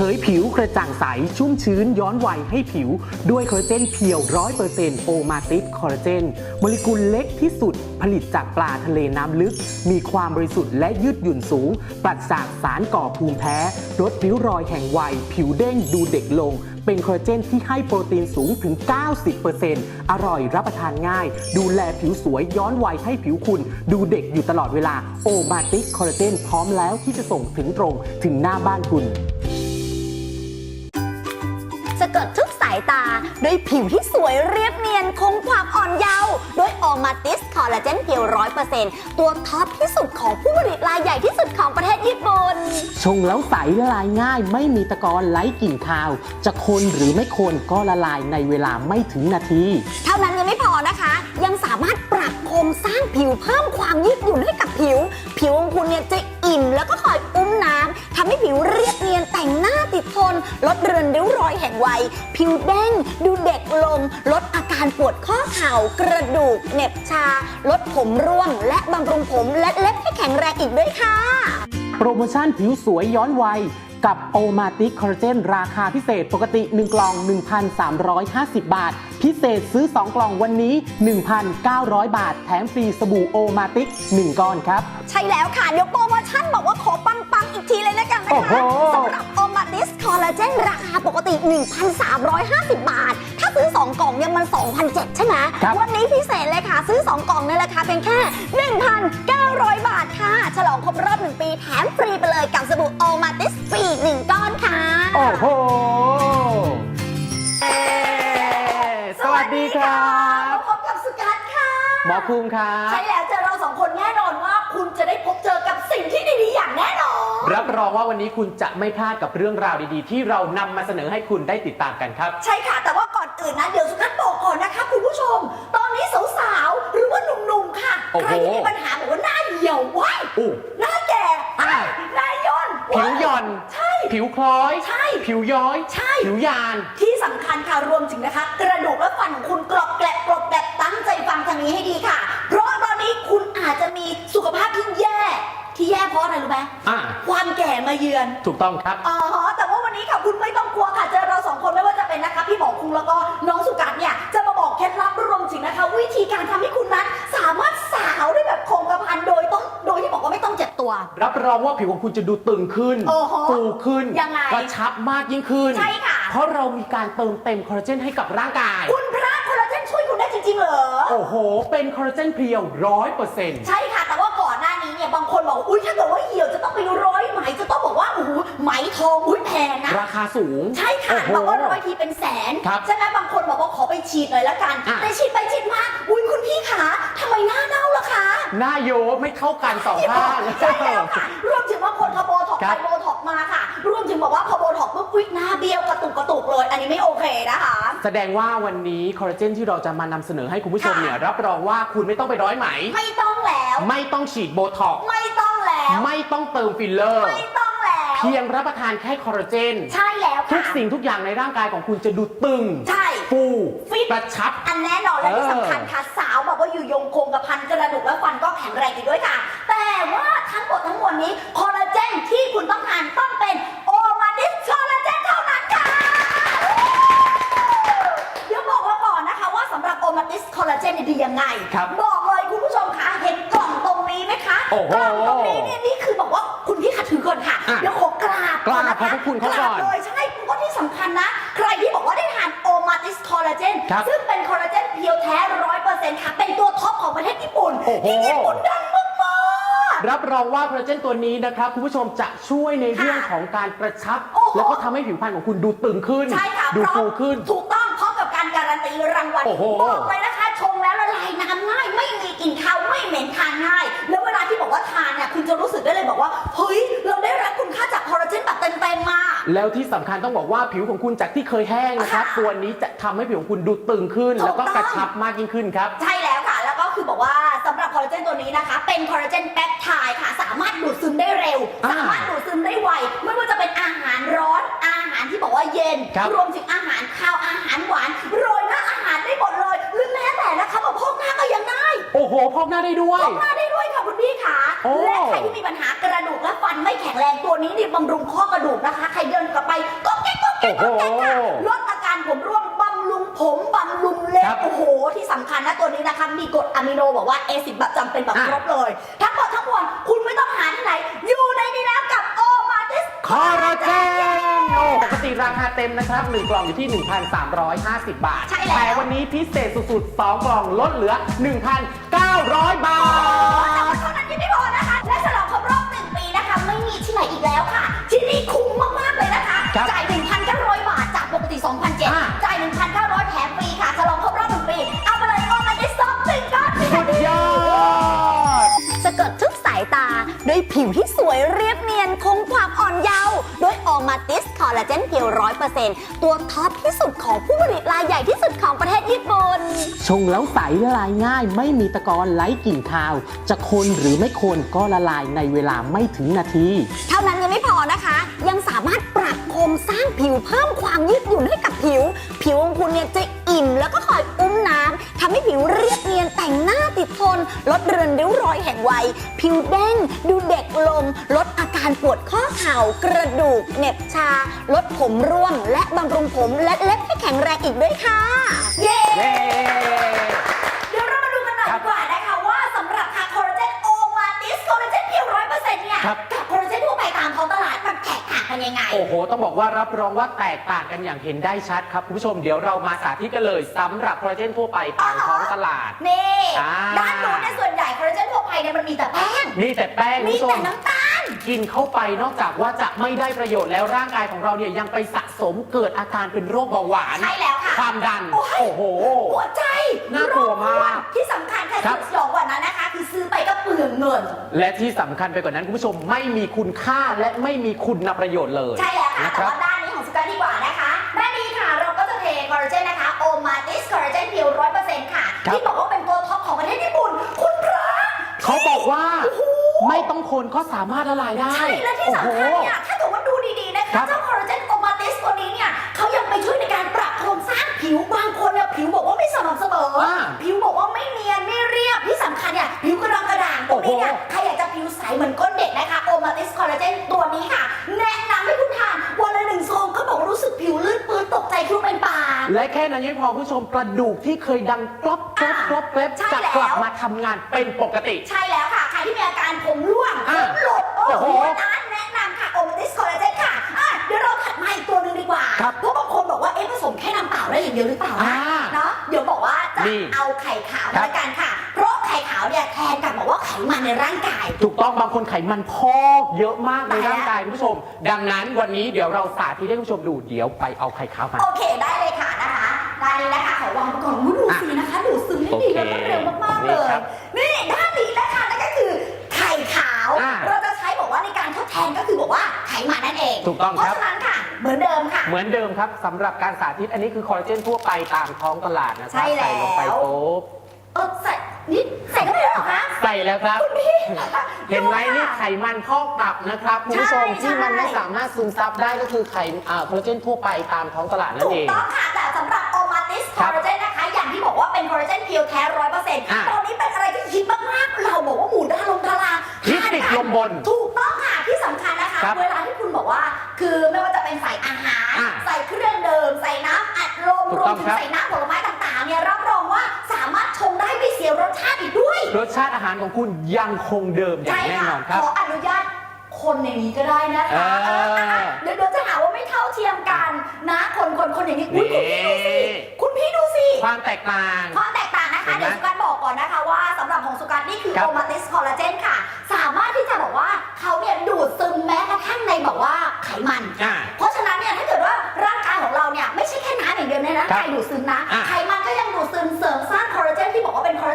ผยผิวกระจ่างใส ชุ่มชื้นย้อนวัยให้ผิว ด้วยคอลลาเจนเพียว100%โอมาติสคอลลาเจนโมเลกุลเล็กที่สุดผลิตจากปลาทะเลน้ำลึก มีความบริสุทธิ์และยืดหยุ่นสูง ปราศจากสารก่อภูมิแพ้ลดริ้วรอยแห่งวัย ผิวเด้งดูเด็กลง เป็นคอลลาเจนที่ให้โปรตีนสูงถึง 90%อร่อยรับประทานง่าย ดูแลผิวสวยย้อนวัยให้ผิวคุณ ดูเด็กอยู่ตลอดเวลาโอมาติสคอลลาเจนพร้อมแล้วที่จะส่งถึงตรงถึงหน้าบ้านคุณ กดทุกสายตา ด้วยผิวที่สวยเรียบเนียนคงความอ่อนเยาว์ด้วยออมาติสคอลลาเจนเพียวร้อยเปอร์เซ็นต์ตัวท็อปที่สุดของผู้ผลิตรายใหญ่ที่สุดของประเทศญี่ปุ่น ชงแล้วใสละลายง่าย ไม่มีตะกอนไร้กลิ่นคาว จะคนหรือไม่คนก็ละลายในเวลาไม่ถึงนาที เท่านั้นยังไม่พอนะคะ ยังสามารถปรับโครงสร้างผิวเพิ่มความยืดหยุ่นให้กับผิว ผิวของคุณเนี่ยจะอิ่มแล้วก็คอยอุ้มน้ำำให้ผิวเรียบเนียนแต่งหน้าติดทน ลดเรือนริ้วรอยแห่งวัย ผิวเด้ง ดูเด็กลง ลดอาการปวดข้อเข่ากระดูกเหน็บชา ลดผมร่วง และบำรุงผมและเล็บให้แข็งแรงอีกด้วยค่ะ โปรโมชั่นผิวสวยย้อนวัย กับโอมาติกคอลลาเจนราคาพิเศษปกติ 1 กล่อง 1,350 บาท พิเศษซื้อ 2 กล่องวันนี้ 1,900 บาท แถมฟรีสบู่โอมาติก 1 ก้อนครับ ใช่แล้วค่ะ เดี๋ยวโปรโมชั่นบอกว่าขอปัง ๆ อีกทีเลยแล้วกันนะโอ้โหคะสำหรับโอมาติสคอลลาเจนราคาปกติ 1,350 บาท ถ้าซื้อ 2 กล่องเนี่ยมัน2,007ใช่ไหมครับวันนี้พิเศษเลยค่ะ ซื้อ 2 กล่องในราคาเป็นแค่ 1,900 บาทค่ะ ฉลองครบรอบ 1 ปีแถมฟรีไปเลยกับ หมอภูมิครับ ใช่แล้วเจอเราสองคนแน่นอนว่า คุณจะได้พบเจอกับสิ่งที่ดีๆอย่างแน่นอน รับรองว่าวันนี้คุณจะไม่พลาดกับเรื่องราวดีๆ ที่เรานำมาเสนอให้คุณได้ติดตามกันครับ ใช่ค่ะ แต่ว่าก่อนอื่นนะ เดี๋ยวสุกัสบอกก่อนนะคะคุณผู้ชม ตอนนี้สาวๆ หรือว่าหนุ่มๆ ค่ะ โอ้โห ใครที่มีปัญหาบอกว่าหน้าเหี่ยวไว้ายอู้ หน้าแก่อ่า หน้าย่นผิวหย่อน ใช่ ผิวคล้อย ใช่ ผิวย้อย ใช่ ผิวยาน ที่สำคัญค่ะรวมถึงนะคะ กระดูกและฟันของคุณ เยือน ถูกต้องครับ อ๋อ แต่ว่าวันนี้ค่ะคุณไม่ต้องกลัวค่ะ เจอเราสองคนไม่ว่าจะเป็นนะคะ พี่หมอคุงแล้วก็น้องสุกัดเนี่ย จะมาบอกเคล็ดลับรวมถึงนะคะ วิธีการทำให้คุณนั้นสามารถสาวได้แบบคงกระพันโดยต้องโดยที่บอกว่าไม่ต้องเจ็บตัว รับรองว่าผิวของคุณจะดูตึงขึ้นโอ้โหฟูขึ้นยังไงกระชับมากยิ่งขึ้น ใช่ค่ะ เพราะเรามีการเติมเต็มคอลลาเจนให้กับร่างกาย คุณพระคอลลาเจนช่วยคุณได้จริงๆเหรอ โอ้โห เป็นคอลลาเจนเพียวร้อยเปอร์เซ็นต์ใช่ค่ะ แต่ว่าก่อนหน้านี้เนี่ยบางคนบอกว่าอุ้ยถ้าเกิดว่าเหี่ยวจะต้องไปร้ องอุ้ยแพงนะ ราคาสูง ใช่ค่ะโอ้โหบอกว่าร้อยทีเป็นแสนครับใช่ไหมบางคนบอกว่าขอไปฉีดหน่อยละกัน อะ แต่ฉีดไปฉีดมา อุ้ยคุณพี่ขาทำไมหน้าเน่าล่ะคะหน้าโยไม่เข้ากันสองข้าง ใช่แล้วค่ะ รวมถึงบางคนพอโบท็อกครัไปบโบท็อกมาค่ะ รวมถึงบอกว่าพอโบท็อกปุ๊บอุ๊ยหน้าเบี้ยวกระตุกกระตุกเลย อันนี้ไม่โอเคนะคะ แสดงว่าวันนี้คอลลาเจนที่เราจะมานำเสนอให้คุณผู้ชมค่ะเนี่ยรับรองว่าคุณไม่ต้องไปร้อยไหม ไม่ต้องแล้ว ไม่ต้องฉีดโบท็อกซ์ไม่ต้องแล้ว ไม่ต้องเติมฟิลเลอร์ ไม่ต้องแล้ว เพียงรับประทานแค่คอลลาเจน ใช่แล้วทุค่ะกสิ่งทุกอย่างในร่างกายของคุณจะดูตึง ใช่ฟูฟิต กระชับ อันแน่นอนและเออที่สำคัญค่ะสาวแบบว่าอยู่ยงคงกระพันกระดูกและฟันก็แข็งแรงอีกด้วยค่ะ แต่ว่าทั้งหมดทั้งมวลนี้คอลลาเจนที่คุณต้องทานต้องเป็นโอมาดิสคอลลาเจนเท่านั้นค่ะ เดี๋ยวบอกว่าก่อนนะคะว่าสำหรับโอมาติสคอลลาเจนเนี่ยดียังไง ครับบอกเลยคุณผู้ชมคะเห็นกล่องตรงนี้ไหมคะโอ้โหกล่องตรงนี้เนี่ยนี่คือบอกว่าคุณพี่คะถือก่อนค่ะ อะ เดี๋ยวขอ กราบกราบนนขอบพระคุณเขาก่อนราบเลยใช่เพราะที่สำคัญนะ ใครที่บอกว่าได้ทานโอมาติสคอลลาเจนครับซึ่งเป็นคอลลาเจนเพียวแท้ร้อยเปอร์เซ็นต์ค่ะ เป็นตัวท็อปของประเทศญี่ปุ่น โอ้โห ที่ญี่ปุ่นดังมากๆรับรองว่าคอลลาเจนตัวนี้นะครับคุณผู้ชมจะช่วยในเรื่องของการกระชับ โอ้โห แล้วก็ทำให้ผิวพรรณของคุณดูตึงขึ้น ใช่ค่ะดูพร้อมฟูขึ้น ถูกต้องพร้อมกับการการันตีรางวัลโอ้โห บอกเลยนะคะ แล้วที่สำคัญต้องบอกว่าผิวของคุณจากที่เคยแห้งนะครับค่ะตัวนี้จะทำให้ผิวของคุณดูตึงขึ้นถูกแล้วก็ต้องกระชับมากยิ่งขึ้นครับ ใช่แล้วค่ะ แล้วก็คือบอกว่าสำหรับคอลลาเจนตัวนี้นะคะ เป็นคอลลาเจนแปปไทด์ค่ะ สามารถดูดซึมได้เร็ว อ่าสามารถดูดซึมได้ไว ไม่ว่าจะเป็นอาหารร้อน อาหารที่บอกว่าเย็น ครับ รวมถึงอาหารข้าว อาหารหวาน โรยหน้าอาหารได้หมดเลย หรือแม้แต่นะคะบอกพอกหน้าก็ยังได้ โอ้โหพอกหน้าได้ด้วย พกมาได้ด้วยค่ะคุณพี่ขาโอ้และใครที่มีปัญหากระดูกและฟัน ไม่แข็งแรงตัวนี้นี่บำรุงข้อกระดูกนะคะ ใครเดินกลับไปโหลดอาการผมร่วงบำรุงผมบำรุงเล็ครับบโอ้โห ที่สำคัญนะตัวนี้นะคะ มีกรดอะมิโนบอกว่าเอซิดแบบจำเป็นแบบอะครบเลย ทั้งหมดทั้งมวลคุณไม่ต้องหาที่ไหน อยู่ในนี้แล้วกับโอมาติสคอลลาเจนโอ้ปกติราคาเต็มนะครับ 1 กล่องอยู่ที่ 1,350 บาท ใช่แล้ว แต่วันนี้พิเศษสุดๆ 2 กล่องลดเหลือ 1,900 บาแต่ว่าท แล้วค่ะ ที่นี่คุ้ม ลลาเจนเพียวร้อยเปอร์เซ็นต์ตัวท็อปที่สุดของผู้ผลิตรายใหญ่ที่สุดของประเทศญี่ปุ่น ชงแล้วใสละลายง่าย ไม่มีตะกอนไร้กลิ่นคาว จะคนหรือไม่คนก็ละลายในเวลาไม่ถึงนาที เท่านั้นยังไม่พอนะคะ ยังสามารถปรับโครงสร้างผิวเพิ่มความยืดหยุ่นให้กับผิว ผิวของคุณเนี่ยจะอิ่มแล้วก็คอยอุ้มน้ำทำให้ผิวเรียบเนียนแต่งหน้าติดทนลดเรือนริ้วร อยแห่งวัย ผิวเด้งดูเด็กลง ลดอาการปวดข้อเข่ากระดูกเหน็บชา ลดผมร่วง และบำรุงผมและเล็บให้แข็งแรงอีกด้วยค่ะ เย้ เย้ เดี๋ยวเรามาดูกันหน่อยครัดีบกว่านะคะว่าสำหรับทางคอลลาเจนโอมาติสคอลลาเจนเพียวร้อยเปอร์เซ็นต์เนี่ยครับ กับคอลลาเจนทั่วไปตามท้องตลาดมันแตกต่างกันยังไง โอ้โห ต้องบอกว่ารับรองว่าแตกต่างกันอย่างเห็นได้ชัดครับคุณผู้ชม เดี๋ยวเรามาสาธิตกันเลยสำหรับคอลลาเจนทั่วไปตามท้องตลาด นี่อ่า ด้านนู้นเนี่ยส่วนใหญ่คอลลาเจนทั่ว ไปเนี่ยมันมีแต่แป้ง มีแต่แป้งคุณมีผู้ชแต่มน้ำตาล กินเข้าไปนอกจากว่าจะไม่ได้ประโยชน์แล้วร่างกายของเราเนี่ยยังไปสะสมเกิดอาการเป็นโรคเบาหวาน ใช่แล้วค่ะความดัน โอ้ย โอ้โห หัวใจน่ากลัวมากโรคอ้วนที่สำคัญค่ะครับสุดสยองกว่านั้นนะคะ คือซื้อไปก็เปลืองเงิน และที่สำคัญไปกว่านั้นคุณผู้ชมไม่มีคุณค่าและไม่มีคุณประโยชน์เลยใช่แล้วค่ะนะคแต่รับ ว่าด้านนี้ของสุการดีกว่านะคะด้านนี้ค่ะเราก็จะเทคอลลาเจนนะคะโอมาติสคอลลาเจนเพียวร้อยเปอร์เซ็นต์ค่ะ ครับ ที่บอกว่า คนก็สามารถละลายได้ ใช่และที่สำคัญเนี่ยถ้าเกิดว่าดูดีๆนะครัคะบ เจ้าคอลลาเจนโอมาติสตัวนี้เนี่ยเขายังไปช่วยในการปรับโครงสร้างผิวบางคนเนี่ยผิวบอกว่าไม่สม่ำเสมออาผิวบอกว่าไม่เนียนไม่เรียบที่สำคัญเนี่ยผิวกระดองกระด่างตรงนี้เนี่ยโอ้โห ใครอยากจะผิวใสเหมือนก้นเด็กนะคะโอมาติสคอลลาเจนตัวนี้ค่ะ แนะนำให้คุณทานวันละหนึ่งซองก็บอกว่ารู้สึกผิวลื่นปื้นตกใจคิ้วเป็นปานและแค่นั้นยังไม่พอคุณผู้ชมกระดูกที่เคยดังกรอบกรอบกรอบแกรบใช่จะแล้ว กลับมาทำงานเป็นปกติ ใช่แล้วค่ะ ใครที่มีอาการผมร่วงผอะมหลุด โอ้โอ้โหโหนั้นแนะนำค่ะโอมาติสคอลลาเจนค่ะอะ เดี๋ยวเราถัดมาอีกตัวหนึ่งดีกว่าครับเพราะบางคนบอกว่าเอ๊ะผสมแค่น้ำเปล่าได้อย่างเดียวหรือเปล่าอ่านะเนาะเดี๋ยวบอกว่าจะนี่เอาไข่ขาวครับละกันค่ะ เพราะไข่ขาวเนี่ยแทนกับบอกว่าไขมันในร่างกาย ถูกต้องบางคนไขมันพอกเยอะมากในไปแล้วร่างกายคุณผู้ชม ดังนั้นวันนี้เดี๋ยวเราสาธิตให้คุณผู้ชมดูเดี๋ยวไปเอาไข่ขาวมา โอเคได้เลยค่ะนะคะด้านนี้นะคะขอวางก่อนอุ๊ยดูสินะคะ ดูดซึมได้ดีโอเคแล้วก็เร็วมากๆนี่เลยครับนี่ด้านนี้นะคะนั่นก็คือไข่ขาว อ่า เราจะใช้บอกว่าในการทดแท นก็คือบอกว่าไขมันนั่นเองถูกต้องเพครับราะฉะนั้นค่ะ เหมือนเดิมค่ะ เหมือนเดิมครับสำหรับการสาธิตอันนี้คือคอลลาเจนทั่วไปตามท้องตลาดนะคใช่รับแล้วใส่ลงไปปุ๊บเออใส่นี่ใส่เข้าไปเลยเหรอคะใส่แล้วครับ คุณพี่ เห็นไหมดูค่ะนี่ไขมันพอกตับนะครับคุณผู้ชมใช่ที่มันใช่ ไม่สามารถซึมซับได้ก็คือไขอ่าคอลลาเจนทั่วไปตามท้องตลาดนั่ถูนกเอง ต้องค่ะแต่สำหรับโอมาติสคครัอบลลาเจนนะคะ อย่างที่บอกว่าเป็นคอลลาเจนเพียวแท้ร้อยเปอร์เซ็นต์อ่าตอนนี้เป็นอะไรที่ฮิตมากๆเราบอกว่าหมูดาลงดาราฮิตติดลมบน ถูกาติอาหารของคุณยังคงเดิมอย่างแน่นอนครับ ขออนุญาตคนในนี้ก็ได้นะคะเออนะคะเดี๋ยวเดี๋ยวจะหาว่าไม่เท่าเทียมกันนะ คนคนคนอย่างนี้อุ๊ยคุณพี่ดูสิ นี่ คุณพี่ดูสิ ความแตกต่างความแตกต่างนะคะ เห็นไหมเดี๋ยวสุการบอกก่อนนะคะว่าสำหรับของสุการนี่คือครับ โอมาติสคอลลาเจนค่ะ สามารถที่จะบอกว่าเขาเนี่ยดูดซึมแม้กระทั่งในแบบว่าไขมัน อ่า เพราะฉะนั้นเนี่ยถ้าเกิดว่าร่างกายของเราเนี่ยไม่ใช่แค่น้ำอย่างเดียวเนี่ยนะครัไขบดูดซึมนะ อะไข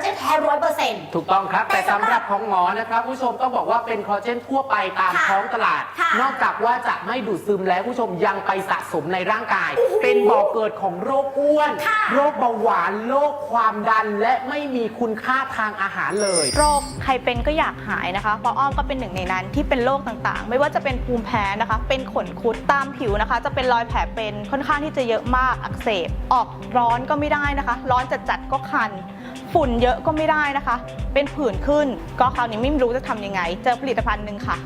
เป็นคอลลาเจนแท้ร้อยเปอร์เซ็นต์ ถูกต้องครับแต่แต่สำหรับของหมอนะครับผู้ชมต้องบอกว่าเป็นคอลลาเจนทั่วไปตามค่ะท้องตลาด ค่ะนอกจากว่าจะไม่ดูดซึมแล้วผู้ชมยังไปสะสมในร่างกาย โอ้โหเป็นบ่อเกิดของโรคอ้วน ค่ะ โรคเบาหวานโรคความดันและไม่มีคุณค่าทางอาหารเลย โรคใครเป็นก็อยากหายนะคะ เพราะอ้อมก็เป็นหนึ่งในนั้นที่เป็นโรคต่างๆ ไม่ว่าจะเป็นภูมิแพ้นะคะ เป็นขนคุดตามผิวนะคะ จะเป็นรอยแผลเป็นค่อนข้างที่จะเยอะมากอักเสบ ออกร้อนก็ไม่ได้นะคะ ร้อนจัดๆก็คัน ฝุ่นเยอะก็ไม่ได้นะคะ เป็นผื่นขึ้น ก็คราวนี้ไม่รู้จะทำยังไง เจอผลิตภัณฑ์หนึ่งค่ะ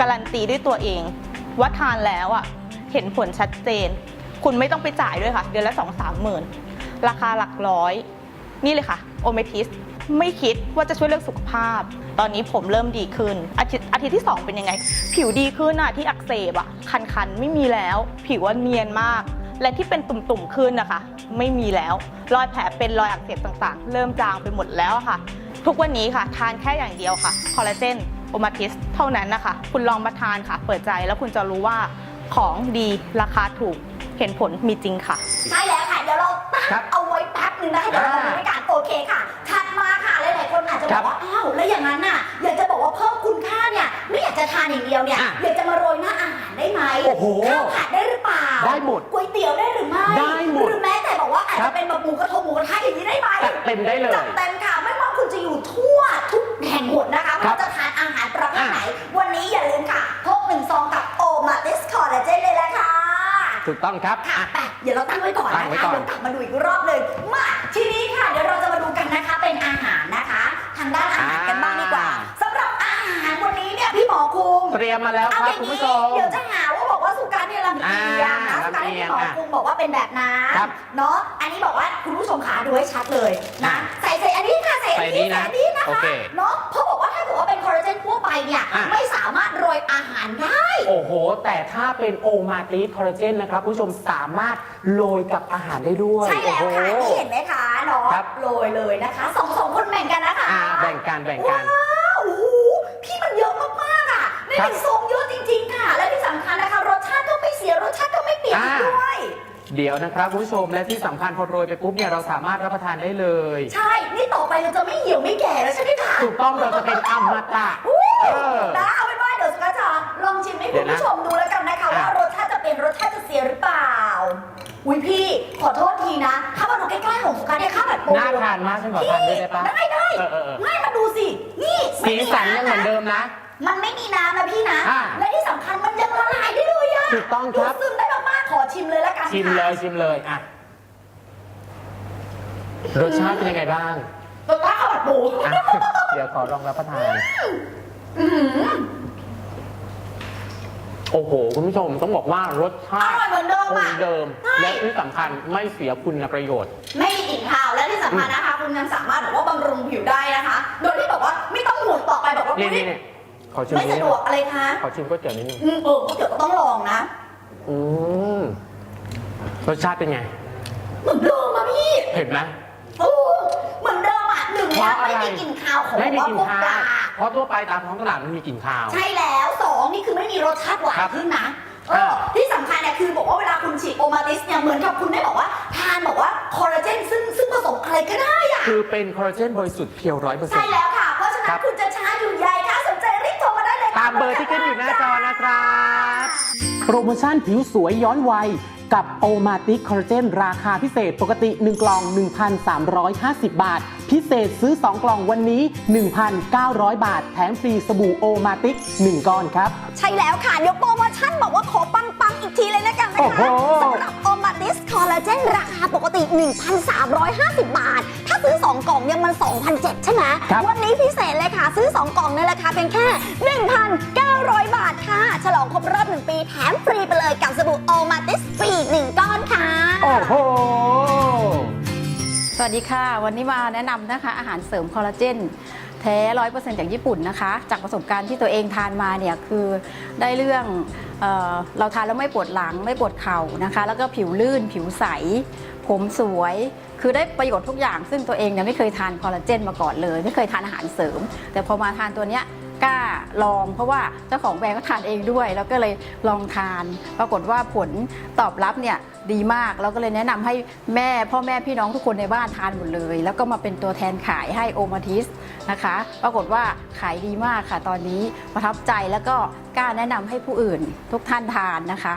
การันตีด้วยตัวเอง ว่าทานแล้วอะเห็นผลชัดเจน คุณไม่ต้องไปจ่ายด้วยค่ะ เดือนละ2 3หมื่นราคาหลักร้อย นี่เลยค่ะโอเมทิสไม่คิดว่าจะช่วยเรื่องสุขภาพ ตอนนี้ผมเริ่มดีขึ้น อาทิตย์อาทิตย์ที่ 2 เป็นยังไง ผิวดีขึ้นอะที่อักเสบอะคันๆ ไม่มีแล้ว ผิวว่าเนียนมาก และที่เป็นตุ่มๆขึ้นนะคะ ไม่มีแล้ว รอยแผลเป็นรอยอักเสบต่างๆ เริ่มจางไปหมดแล้วอะค่ะ ทุกวันนี้ค่ะ ทานแค่อย่างเดียวค่ะคอลลาเจนโอมาทิสเท่านั้นนะคะ คุณลองมาทานค่ะ เปิดใจแล้วคุณจะรู้ว่าของดีราคาถูกเห็นผลมีจริงค่ะ ใช่แล้วค่ะ เดี๋ยวเราตั้งครับเอาไว้แป๊บห นึ่งนะให้เดี๋ยวเราอ่าดูด้วยกันโอเคค่ะ ถัดมาค่ะหลายๆคนอาจจะคบรัอบกว่าอ้าวแล้วอย่างนั้นน่ะ อยากจะบอกว่าเพิ่มคุณค่าเนี่ยไม่อยากจะทานอย่างเดียวเนี่ยอะอยากจะมาโรยหน้าอาหารได้ไหมโอ้โหข้าวผัดได้หรือเปล่าได้หมดก๋วยเตี๋ยวได้หรือไม่ได้หมดหรือแม้แต่บอกว่าอาจครัจะบ เป็นแบบหมูกระทงหมูกระทะอย่างนี้ได้ไหม จัดเต็มได้เลย จัดเต็มค่ะไม่ว่าคุณจะอยู่ทั่วทุกแห่งหนนะคะครัว่าบจะทานอาหารประเภทอะไหนวัน ถูกต้องครับค่ะอะ แต่เดี๋ยวเราตั้งไว้ก่อนตั้นะงไว้คะก่อน เดี๋ยวกลับมาดูอีกรอบเลยมาทีนี้ค่ะ เดี๋ยวเราจะมาดูกันนะคะเป็นอาหารนะคะ ทางด้านอาหารกันบ้างดีกว่าสำหรับอาหารวันนี้เนี่ยพี่หมอคุง เตรียมมาแล้วคเอารับอย่างคุณนี้ผู้ชม เดี๋ยวจะหาว่าบอกว่าสุการเนี่ยลำเอียงนะอ่าสุการที่พี่หมอลำเอียงอะคุงบอกว่าเป็นแบบนั้นครับเนาะอันนี้บอกว่าคุณผู้ชมขาดูให้ชัดเลยนะอะใส่ใส่อันนี้ค่ะใส่อันใส่นี้นี้นะใส่อันนี้นะโอคะเคเนาะเพราะบอกว่าถ้าเกิดว่าเป็นคอลลาเจนทั่วไปเนี่ยอะไม่สามารถโร ยอาหารได้ โอ้โห แต่ถ้าเป็นโอมาติสคอลลาเจนนะครับคุณผู้ชมสามารถโรยกับอาหารได้ด้วยใช่แล้วค่ะโอ้โหนี่เห็นไหมคะเนาะครับ โรยเลยนะคะสองสองคนแบ่งกันนะคะอ่าแบ่งกันแบ่งกัน ว้าวโอ้โหพี่มันเยอะมากๆอะในหครันึ่บงซองเยอะจริง ๆ ค่ะ และที่สำคัญนะคะ รสชาติก็ไม่เสียรสชาติก็ไม่เปลี่ยนอ่าด้วย เดี๋ยวนะครับคุณผู้ชมและที่สำคัญพอโรยไปปุ๊บเนี่ยเราสามารถรับประทานได้เลย ใช่ นี่ต่อไปเราจะไม่เหี่ยวไม่แก่แล้วใช่ไหมคะถูกต้องเราจะเป็นอมตะ อู้เออ นะเอา ให้เดี๋คุยณวนะผู้ชมดูแล้วกันนะคะอะว่ารสชาติจะเป็นรสชาติจะเสียหรือเปล่า อุ้ยพี่ขอโทษทีนะ ถ้ามาดูใกล้ๆของสุกัสเนี่ยข้าวผัดปูน่าทานมากฉันขอทานด้วยได้ปะได้ได้เออเออเออ ง่ายมาดูสิ นี่สีสันยังเหมือนเดิมนะ มันไม่มีน้ำนะพี่นะ อ่าและที่สำคัญมันยังละลายได้เลยอะถูกต้องครับ ดูซึมได้มากๆขอชิมเลยละกันชิมค่ะเลยชิมเลยอะรสชาติเป็นยังไงบ้างรสชาติข้าวผัดปู อะเดี๋ยวขอลองรับประทาน อื้อหือ โอ้โห คุณผู้ชมต้องบอกว่ารสอชาติร่อยเหมือนเดิมคอะงเดิมใช่และที่สำคัญไม่เสียคุณประโยชน์ ไม่มีกลิ่นคาวและที่สำคัญนะคะ คุณยังสามารถแบบว่าบำรุงผิวได้นะคะ โดยที่แบบว่าไม่ต้องห่วงต่อไปแบบว่านี่อุ๊ยนี่นี่ขอชิมไม่นิดสะนึดงวกอะไรคะขอชิมก๋วยเตี๋ยวนิดนึงอืมเออก๋วยเตี๋ยวก็ต้องลองนะอืมรสชาติเป็นไง เหมือนเดิมอะพี่เผ็ดไหม โอ้เหมือนเดิมอะหนึ่งเพนะราะอะไรไม่มีกลิ่นคาวของไม่มีว่ากลิ่นพวกคาปวลาเพราะทั่วไปตามท้องตลาดมันมีกลิ่นคาว ใช่แล้วสองนี่คือไม่มีรสชาติหวานครับขึ้นนะเออ่าอที่สำคัญเนี่ยคือบอกว่าเวลาคุณฉีดโอมาติสเนี่ยเหมือนกับคุณได้บอกว่า ทานบอกว่าคอลลาเจนซึ่งซึ่งผสมอะไรก็ได้อะคือเป็นคอลลาเจนบริสุทธิ์เพียวร้อยเปอร์เซ็นใช่ต์ แล้วค่ะ เพราะฉะคนั้รันบคุณจะช้าอยู่ใยค่ะสนใจรีบโทรมาได้เลยค่ะ ตามเบอร์ที่ขึ้นอยู่หน้าจอนะครับ โปรโมชั่นผิวสวยย้อนวัย กับโอมาติกคอลลาเจนราคาพิเศษปกติ 1 กล่อง 1,350 บาท พิเศษซื้อ 2 กล่องวันนี้ 1,900 บาท แถมฟรีสบู่โอมาติก 1 ก้อนครับ ใช่แล้วค่ะ เดี๋ยวโปรโมชั่นบอกว่าขอปังๆ อีกทีเลยแล้วกันนะโอ้คะโหสำหรับโอมาติสคอลลาเจนราคาปกติ 1,350 บาท ถ้าซื้อ 2 กล่องเนี่ยมัน 2,007 ใช่ไหมครับวันนี้พิเศษเลยค่ะ ซื้อ 2 กล่องในราคาเป็นแค่ 1,900 บาทค่ะ ฉลองครบรอบ 1 ปีแถมฟรีไปเลยกับสบู่โอมาติสฟรี1ก้อนค่ะ โอ้โหสวัสดีค่ะ วันนี้มาแนะนำนะคะ อาหารเสริมคอลลาเจนแท้ร้อยเปอร์เซ็นต์จากญี่ปุ่นนะคะ จากประสบการณ์ที่ตัวเองทานมาเนี่ย คือได้เรื่อง เเราทานแล้วไม่ปวดหลังไม่ปวดเข่านะคะ แล้วก็ผิวลื่น ผิวใส ผมสวย คือได้ประโยชน์ทุกอย่าง ซึ่งตัวเองเนี่ยไม่เคยทานคอลลาเจนมาก่อนเลย ไม่เคยทานอาหารเสริม แต่พอมาทานตัวเนี้ย กล้าลอง เพราะว่าเจ้าของแบรนด์ก็ทานเองด้วย แล้วก็เลยลองทาน ปรากฏว่าผลตอบรับเนี่ยดีมากเราก็เลยแนะนำให้แม่พ่อแม่พี่น้องทุกคนในบ้านทานหมดเลย แล้วก็มาเป็นตัวแทนขายให้โอมาทิสนะคะ ปรากฏว่าขายดีมากค่ะ ตอนนี้ประทับใจแล้วก็กล้าแนะนำให้ผู้อื่นทุกท่านทานนะคะ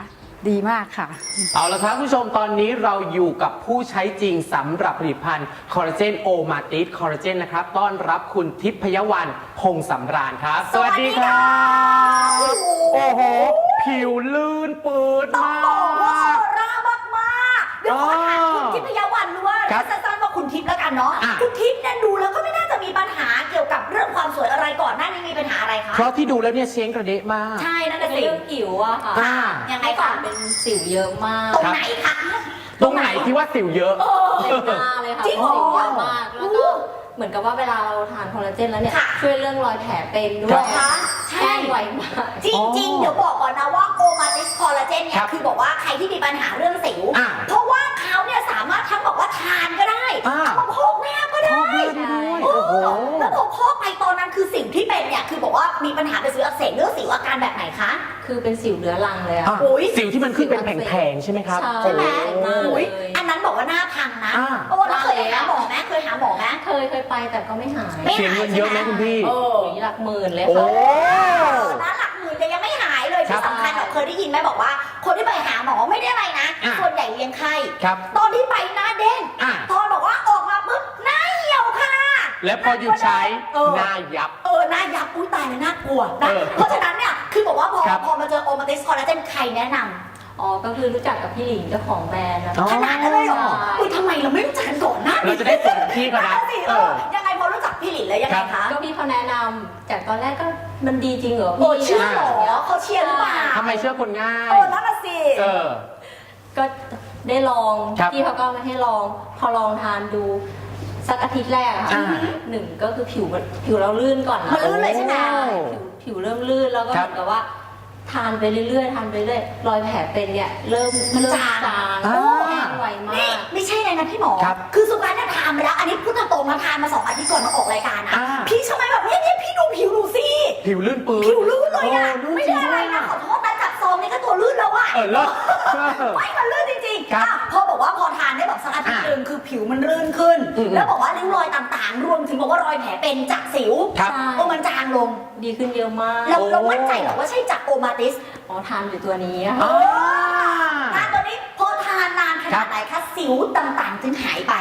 ดีมากค่ะ เอาละครับคุณผู้ชมตอนนี้เราอยู่กับผู้ใช้จริงสำหรับผลิตภัณฑ์คอลลาเจนโอมาติสคอลลาเจนนะครับ ต้อนรับคุณทิพยวันพงษ์สำราญครับ สวัสดีครับ โอ้โห ผิวลื่นปืดต้องมาบอกว่าออก ร่ามากๆเดี๋ยวขอถามคุณทิพยวันด้วยครับสั้นๆว่าคุณทิพย์แล้วกันเนาะ อะ คุณทิพย์เนี่ยดูแล้วก็ไม่น่า ปัญหาอะไรคะเพราะที่ดูแล้วเนี่ยเช้งกระเดะมาก ใช่นั่นเป็น่ะนสิเรื่องผิวอะค่ะอ่า ยังไงเมื่อก่คะอนเป็นสิวเยอะมากตรงไหนคะ ตรงไหนที่ว่าสิวเยอะ เต็มหน้าเลยค่ะจริงเหรอสิวเยอะมากแล้วก็เหมือนกับว่าเวลาเราทานคอลลาเจนแล้วเนี่ยค่ะช่วยเรื่องรอยแผลเป็นด้วครัยบคะใช่ แห้งไวมากจริงๆ เดี๋ยวบอกก่อนนะว่าโอมาติสคอลลาเจนเนี่ครัยบคือบอกว่าใครที่มีปัญหาเรื่องสิว อ่าเพราะว่าเขาเนี่ยสามารถทั้งบอกว่าทานก็ได้อ่า เอามาพอกหน้าก็ได้ชอบมากด้วยโอ้โอ้โห แล้วพอพอกไปตอนนั้นคือสิ่งที่เป็นเนี่ยคือบอกว่ามีปัญหาเป็นสิวอักเสบเรื่องสิวอาการแบบไหนคะ คือเป็นสิวเรื้อรังเลยอะ อะอุ๊ย สิวที่มันขึ้นเป็นแผงๆใช่ไหมครับใช่ ใช่ไหมโอ้ อุ๊ยเลยอันนั้นบอกว่าหน้าพังนะอ่า โอ้แล้วเคยไปหาหมอไหมเคยหาหมอไหม เคยเคยไปแต่ก็ไม่หายไม่ เสียเงินเยอะไหมคุณพี่เออหรือหลักหมื่นเลยโอ้ ค่ะ เออนะหลักหมื่นแต่ยังไม่หายเลยครัที่บสำคัญแบบเคยได้ยินไหมบอกว่า คนที่ไปหาหมอไม่ได้อะไรนะ อะ ส่วนใหญ่เลี้ยงไข้ ครับ ตอนที่ไปหน้าเด้งอะตอ แล้วพอหยุดใช้เออ หน้ายับ เออหน้ายับอุ้ยตายเลยน่ากลัวนะ เออเพราะฉะนั้นเนี่ย คือบอกว่าพอครับ พอมาเจอโอมาติสคอลลาเจนใครแนะนอ๋อ ก็คือรู้จักกับพี่หลิงเจ้าของแบรนด์นะอ๋อำขนาดนั้นเลยเหรอใช่อุ้ยทำไมเราไม่รู้จักกันก่อนหน้าเราจะได้ส่งพี่เขานะนั่นสิเอเออ อยังไงพอรู้จักพี่หลินแล้วยังไงคะก็พี่เขาแนะนำจากตอนแรกก็มันดีจริงเหรอโอ้พี่เชื่อเหรอเขาเชียร์หรือเปล่าทำไมเชื่อคนง่าย เออนั่นน่ะสิ เออ ก็ได้ลอง ครับพี่เขาก็มาให้ลอง พอลองทานดู สักอาทิตย์แรกอะค่ะอ่าหนึ่งก็คือผิวมันผิวเราลื่นก่อนนะมันลื่นเลยใช่ไหม ผิวผิวเริ่มลื่นแล้วก็คเหรับมือนกับว่า ทานไปเรื่อยๆทานไปเรื่อยรอยแผลเป็นเนี่ยเริ่มมันเริ่มจางจางอ่า แห้งไวมานี่ก ไม่ใช่เลยนะพี่หมอ ครับคือสุการเนี่ยทานไปแล้ว อันนี้พูดตรงๆนะทานมาสองอาทิตย์ก่อนมาออกรายการนะอ่า พี่ทำไมแบบเนี้ยเนี่ยพี่ดูผิวดูสิ ผิวลื่นปื้นผิวลื่นเลยอะโลื่นไม่จริได้งอะไรด้วยนะ ขอโทษนะ จับซองนี่ก็ตัวลื่นแล้วอะเออเลิศเออ ไม่มันลื่นจริงๆครับอะพอบอกว่าพอทานได้แบบสักอาทิตย์อ่าหนึ่งคือผิวมันลื่นขึ้น อืมแล้วบอกว่าริ้วรอยต่างๆ รวมถึงบอกว่ารอยแผลเป็นจากสิวครับใช่โอ้มันจางลง ดีขึ้นเยอะมากเราโอ้เรามั่นใจเหรอว่าใช่จากโอมาติสอ๋อทานอยู่ตัวนี้อะอ่านานตัวนี้พอทานนานขครันาดบไหนคะสิวต่างๆจึงหายไป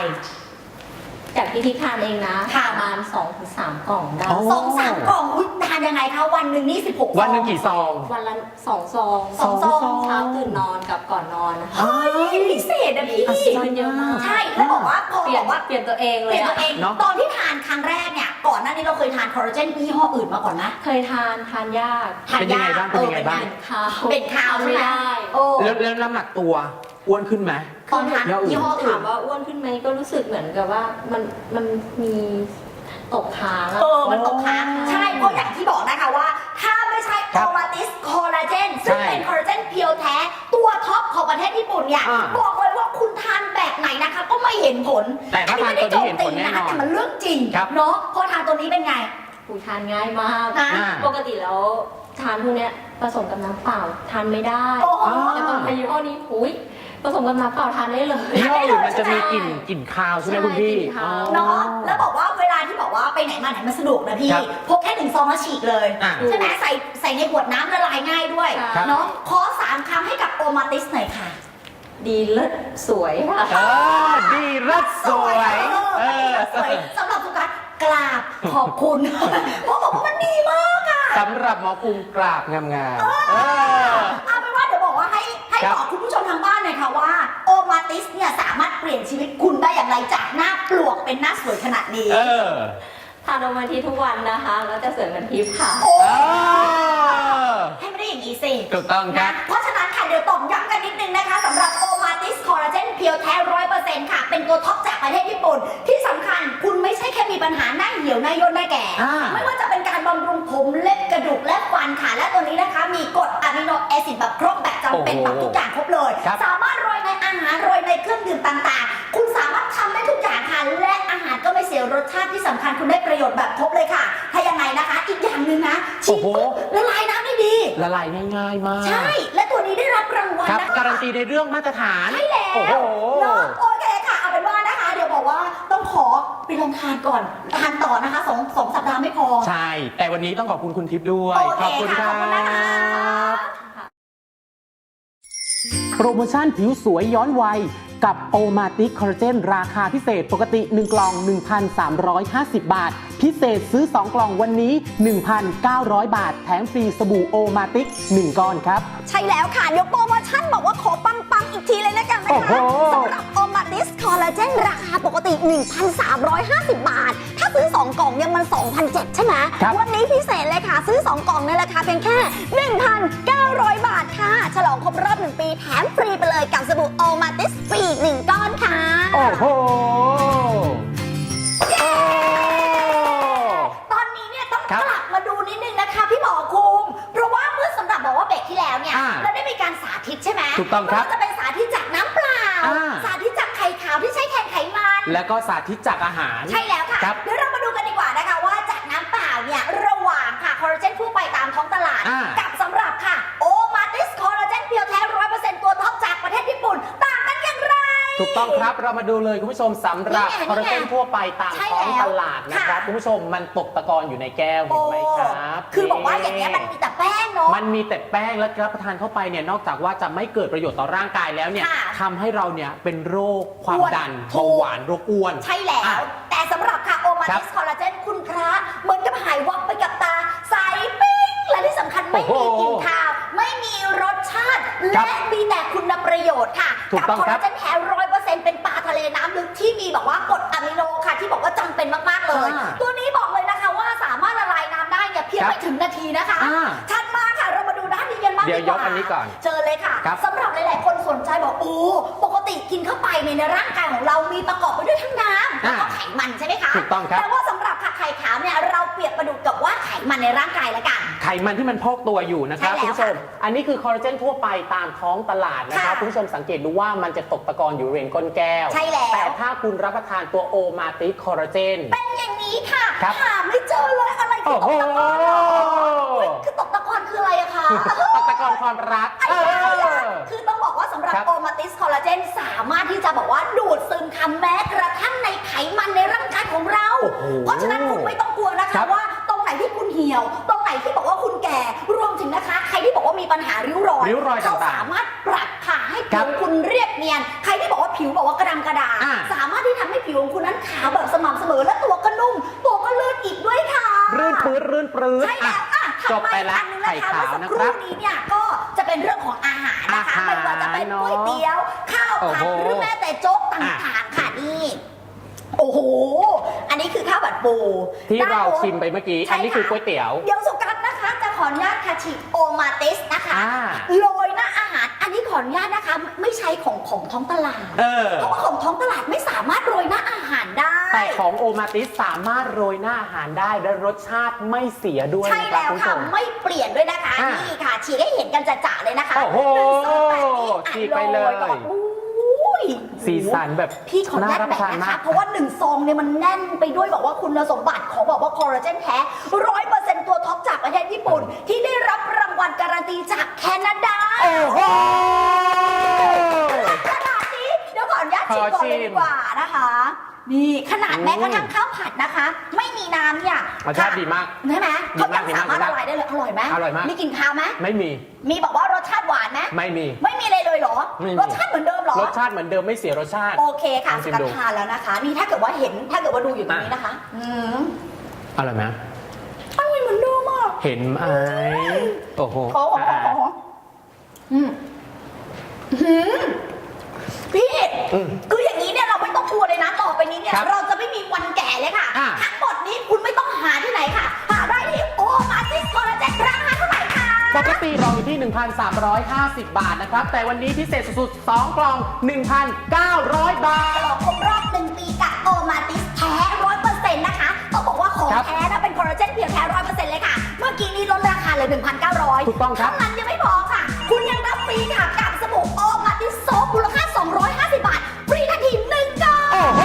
จากที่ทิพย์ทานเองนะค่ะ ประมาณ2อถึงสามกล่องได้อ๋อ สองสามกล่องอุ๊ยทานยังไงคะวันหนึ่งนี่สิบหกวันหนึ่งกี่ซอง วันละสองซองสองซอง เช้าตื่นนอนกับก่อนนอนนะคะเฮ้ยพิเศษอะพี่อัศจรรย์เยอะมาก ใช่แล้วบอกว่าพอเปลี่บยนอกว่าเปลี่ยนตัวเองเปเลลี่ยยนอะตัวเองตอนที่ทานครั้งแรกเนี่ยก่อนหน้านี้เราเคยทานคอลลาเจนยี่ห้ออื่นมาก่อนไหมเคยทานทานยาก ทานเป็นยังไงยากบ้างเป็นยังไงบ้างเออข้าวเป็นคาวใช่ไม่ไหมได้ โอ้ แล้วแล้วน้ำหนักตัว อ้วนขึ้นไหม ตอนทานยี่ห้ออื่ถานมว่าอ้วนขึ้นไหมก็รู้สึกเหมือนกับว่ามันมันมีตกค้างอะเออ มันตกค้างใช่เพราะอย่างที่บอกนะคะว่า ถ้าไม่ใช่ครัโอบมาติสคอลลาเจนซึ่งใช่เป็นคอลลาเจนเพียวแท้ ตัวท็อปของประเทศญี่ปุ่นเนี่ย อ่าบอกเลยว่าคุณทานแบบไหนนะคะ ก็ไม่เห็นผลแต่ถ้าทานตัวนี้เห็นผลแน่นอนแต่มันเรื่องจริง ครับ เนาะพอทานตัวนี้เป็นไง ผูทานง่ายมากนะอ่า ปกติแล้วทานพวกเนี้ยผสมกับน้ำเปล่าทานไม่ได้ โอ้โหแต่ตอนไปยี่ห้อนี้หุย ผสมกับน้ำเปล่าทานได้เลยยี่ห้ออื่นมันจะมีกลิ่นกลิ่นคาวใช่ไหมคุณพี่ ใช่กลิ่นคาว เนาะแล้วบอกว่าเวลาที่บอกว่าไปไหนมาไหนมันสะดวกนะพี่ครับพกแค่หนึ่งซองแล้วฉีกเลยอะใช่ไหมใส่ใส่ในขวดน้ำละลายง่ายด้วยครับ เนาะขอสามคำให้กับโอมาติสหน่อยค่ะ ดีเลิศสวยค่ะเออดีรัดสวย เอเอออสวยสำหรับทุกการกราบขอบคุณ เพราะบอกว่ามันดีมากอะ สำหรับหมอกรุงกราบงามๆเออ เอาเป็น ว่าเดี๋ยวบอกว่าให้ให้ครับบอกคุณผู้ชมทางบ้านหน่อยค่ะว่าโอมาติสเนี่ยสามารถเปลี่ยนชีวิตคุณได้อย่างไรจากหน้าปลวกเป็นหน้าสวยขนาดนี้เออทานโอมาทีทุกวันนะคะแล้วจะสวยเหมือนทิพย์ค่ะ โอ้เออให้ไม่ได้อย่างนี้สิถูกต้องครันะบเพราะฉะนั้นค่ะเดี๋ยวตอกย้ำกันนิดนึงนะคะสำหรับโอมา ติสคอลลาเจนเพียวแท้ร้อยเปอร์เซ็นต์ค่ะ เป็นตัวท็อปจากประเทศญี่ปุ่น ที่สำคัญคุณไม่ใช่แค่มีปัญหาหน้าเหี่ยวหน้าย่นหน้าแก่ อ่า ไม่ว่าจะเป็นการบำรุงผมเล็บกระดูกและฟันค่ะ และตัวนี้นะคะ มีกรดอะมิโนแอซิดแบบครบแบบจำเป็นโอ้โหแบบทุกอย่างครบเลย ครับ สามารถโรยในอาหารโรยในเครื่องดื่มต่างๆ คุณสามารถทำได้ทุกอย่างค่ะ และอาหารก็ไม่เสียรสชาติที่สำคัญคุณได้ประโยชน์แบบครบเลยค่ะ ถ้ายังไงนะคะ อีกอย่างหนึ่งนะฉีดโอ้โห ปุ๊บละลายน้ำได้ดี ละลายง่ายๆมาก ใช่ และตัวนี้ได้รับรางวัลครับ นะคะการันตีในเรื่องมาตรฐาน ใช่แล้วโอ้โห เนาะโอเคค่ะ เอาเป็นว่านะคะ เดี๋ยวบอกว่าต้องขอไปลองทานก่อน ทานต่อนะคะสองสองสัปดาห์ไม่พอ ใช่ แต่วันนี้ต้องขอบคุณคุณทิพย์ด้วย โอเคขอบคุณคค่ะรัขอบคุณนะคะ บ โปรโมชั่นผิวสวยย้อนวัย กับโอมาติกคอลลาเจนราคาพิเศษปกติ 1 กล่อง 1,350 บาท พิเศษซื้อ 2 กล่องวันนี้ 1,900 บาท แถมฟรีสบู่โอมาติก 1 ก้อนครับ ใช่แล้วค่ะ เดี๋ยวโปรโมชั่นบอกว่าขอปังปังๆอีกทีเลยนะกันนะโอ้คะโหสำหรับโอมาติสคอลลาเจนราคาปกติ 1,350 บาท ถ้าซื้อ 2 กล่องเนี่ยมัน2,007ใช่ไหมครับวันนี้พิเศษเลยค่ะ ซื้อ 2 กล่องในราคาเพียงแค่ 1,900 บาทค่ะ ฉลองครบรอบ 1 ปีแถมฟรีไปเลยกับสบู่โอมาติสฟรีหนึ่งก้อนค่ะ โอ้โห ธิตใช่ไหมถูกต้องครับไม่ว่าจะเป็นสาธิตจากน้ำเปล่า อ่า สาธิตจากไข่ขาวที่ใช้แทนไขมัน แล้วก็สาธิตจากอาหาร ใช่แล้วค่ะ ครับเดี๋ยวเรามาดูกันดีกว่านะคะว่าจากน้ำเปล่าเนี่ยระหว่างค่ะคอลลาเจนทั่วไปตามท้องตลาด อ่ากับสำหรับค่ะโอมาติสคอลลาเจนเพียวแท้ร้อยเปอร์เซ็นต์ตัวท็อปจากประเทศญี่ปุ่นต่างกันอย่างไร ถูกต้องครับเรามาดูเลยคุณผู้ชมสำหรับนี่ไงคอลลาเจนนี่ไงทั่วไปตามใช่ท้องแล้วตลาดนะครับค่ะคุณผู้ชมมันตกตะกอนอยู่ในแก้วเห็นไหมครับ คือบอกว่าอย่างเงี้ยมันมีแต่แป้งเนาะ มันมีแต่แป้งและรับประทานเข้าไปเนี่ยนอกจากว่าจะไม่เกิดประโยชน์ต่อร่างกายแล้วเนี่ยค่ะทำให้เราเนี่ยเป็นโรคความอ้วนดันถูเบาก หวานโรคอ้วน ใช่แล้ว อะแต่สำหรับค่ะโอมาครัติบสคอลลาเจนคุณพระเหมือนกับหายวับไปกับตาใสปิ้งและที่สำคัญไม่โอ้มีโหกลิ่นคาว ไม่มีรสชาติ ครับและมีแต่คุณประโยชน์ค่ะ ถูกกัต้องคอลครัลาบเจนแท้ร้อยเปอร์เซ็นต์เป็นปลาทะเลน้ำลึกที่มีแบบว่ากรดอะมิโนค่ะ ที่บอกว่าจำเป็นมาก ๆ เลย อ่า ตัวนี้บอก ยเพียงครับไม่ถึงนาทีนะคะอ่าชัดมากค่ะเรามาดูด้านนี้กันบ้างเดี๋ยวดีกว่ายกอันนี้ก่อนเจอเลยค่ะครับสำหรับหลาย ๆ คนสนใจบอกโอ้ปกติกินเข้าไปเนี่ยในร่างกายของเรามีประกอบไปด้วยทั้งน้ำแล้วก็อ่าไขมันใช่ไหมคะถูกต้องครับ แต่ว่าสำหรับผักไข่ขาวเนี่ยเราเปรียบประดุจกับว่าไขมันในร่างกายละกัน ไขมันที่มันพอกตัวอยู่นะครับใช่แล้วคุณผู้ชม อันนี้คือคอลลาเจนทั่วไปตามท้องตลาดนะครับค่ะคุณผู้ชมสังเกตดูว่ามันจะตกตะกอนอยู่บริเรนก้นแก้วใช่แล้ว แต่ถ้าคุณรับประทานตัวโอมาติสคอลลาเจน เป็นอย่างนี้ค่ะครับหาไม่เจอเลยอะไรคือตกตะกอนเหรอ โอ้โหเฮ้ยคือตกตะกอนคืออะไรอะคะตกตะกอนความรักไอ้เอเหี้ยอคือต้องบอกว่าสำหรับครับ โอมาติสคอลลาเจนสามารถที่จะบอกว่าดูดซึมคำแม้กระทั่งในไขมันในร่างกายของเรา โอ้โห เพราะฉะนั้นคุณไม่ต้องกลัวนะครัคะบว่าตรงไหนที่คุณเหี่ยว ตรงไหนที่บอกว่าคุณแก่รวมถึงนะคะ ใครที่บอกว่ามีปัญหาริ้วรอยริ้วรอยเขาต่างๆสามารถปรับค่ะให้ครัผิบวคุณเรียบเนียน ใครที่บอกว่าผิวบอกว่ากระดำกระดาอ่า สามารถที่ทำให้ผิวของคุณนั้นขาวแบบสม่ำเสมอและตัวก็นุ่มตัวก็ลื่นอีกด้วยค่ะ รื่นปื้ดรื่นปรื้ด ใช่ อะ แล้วอะ จบไป ละถัดมาอีกไข่อันหนึงขาวนะคะเมื่อสักครู่นะครับ นี้เนี่ยก็จะเป็นเรื่องของอาหารนะคะอาหารไม่ว่าจะเป็นเนอะก๋วยเตี๋ยว ข้าวโอ้ผัดโหหรือแม้แต่โจ๊กต่างๆค่ะนี่โอ้โห อันนี้คือข้าวผัดปูที่ด้นเราโน้นชิมไปเมื่อกี้ใช่อันนี้คือก๋วยเตี๋ยวเดี๋ยวสุกัสนะคะ จะขออนุญาตค่ะฉีกโอมาติสนะคะอ่า โรยหน้าอาหาร อันนี้ขออนุญาตนะคะ ไม่ใช่ของของท้องตลาด เออ เพราะว่าของท้องตลาดไม่สามารถ แต่ของโอมาติสสามารถโรยหน้าอาหารได้และรสชาติไม่เสียด้วยใช่นะครับแล้วคุณผู้ชค่ะม ไม่เปลี่ยนด้วยนะคะอ่านี่ค่ะฉีกให้เห็นกันจะๆเลยนะคะโอ้โหหนึ่งซองแบบนี้อะฉีกไปเลย โรก่อนอุ้ย สีสันแบบพี่ขออนุญาตน่ารับปแบ่ระทางนนะมาคะ ก เพราะว่าหนึ่งซองเนี่ยมันแน่นไปด้วยบอกว่าคุณสมบัติของบอกว่าคอลลาเจนแท้ร้อยเปอร์เซ็นต์ตัวท็อปจากประเทศญี่ปุ่น ที่ได้รับรางวัลการันตีจากแคนาดาโอ้โห ขนาดนี้เดี๋ยวขออนุญาตชิมก่อนขอชิเลยมดีกว่านะคะ นี่ขนาดแม้อืมกระทั่งข้าวผัดนะคะ ไม่มีน้ำเนี่ยรสชาติดีมาก ใช่ไหมดีเขามายักงดีสามากมารถดีมากละลายได้เลยอร่อยไหมอร่อยมาก มีกลิ่นคาวไหมไม่มี มีบอกว่ารสชาติหวานไหมไม่มี ไม่มีเลยเลยเหรอ ไม่มี รสชาติเหมือนเดิมเหรอ รสชาติเหมือนเดิมไม่เสียรสชาติ โอเคค่ะลองสชิมกัดดู ทานแล้วนะคะ นี่ถ้าเกิดว่าเห็นถ้าเกิดว่าดูอยู่ตรงนี้อะนะคะ อืมอร่อยไหมอร่อยเหมือนเดิมอะ เห็นไหมโอ้โหโอ้โ1,350 บาทนะครับ แต่วันนี้พิเศษสุดๆ2กล่อง 1,900 บาฉทลองครบรอบหนึ่งปีกับโอมาติสแท้ร้อยเปอร์เซ็นต์นะคะต้องบอกว่าของครับแท้นะเป็นคอลลาเจนเพียวแท้ร้อยเปอร์เซ็นต์เลยค่ะ เมื่อกี้นี้ลดราคาเลย1,900ถูกต้องครับ เท่านั้นยังไม่พอค่ะ คุณยังรับฟรีค่ะกับสบู่โอมาติสโซฟมูลค่า 250 บาท ฟรีทันทีหนึ่งกล่องโอ้โห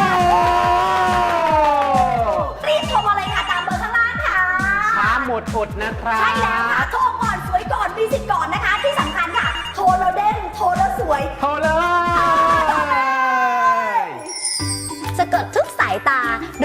รีบโทรมาเลยค่ะตามเบอร์ข้างล่างค่ะ ช้าหมดอดนะครับ ใช่แล้วค่ะ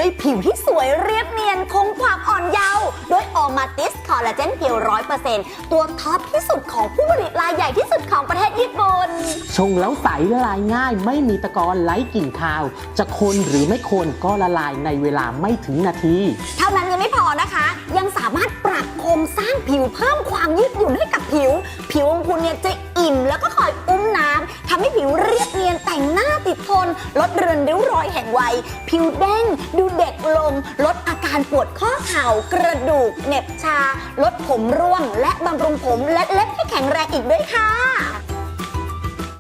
ด้วยผิวที่สวยเรียบเนียนคงความอ่อนเยาว์ด้วยออมาติสคอลลาเจนเพียวร้อยเปอร์เซ็นต์ตัวท็อปที่สุดของผู้ผลิตรายใหญ่ที่สุดของประเทศญี่ปุ่น ชงแล้วใสละลายง่าย ไม่มีตะกอนไร้กลิ่นคาว จะคนหรือไม่คนก็ละลายในเวลาไม่ถึงนาที เท่านั้นยังไม่พอนะคะ ยังสามารถปรับโครงสร้างผิวเพิ่มความยืดหยุ่นให้กับผิว ผิวของคุณเนี่ยจะ อิ่ม แล้วก็คอยอุ้มน้ำทำให้ผิวเรียบเนียนแต่งหน้าติดทน ลดเรือนริ้วรอยแห่งวัย ผิวเด้งดูเด็กลง ลดอาการปวดข้อเข่ากระดูกเหน็บชา ลดผมร่วง และบำรุงผมและเล็บให้แข็งแรงอีกด้วยค่ะ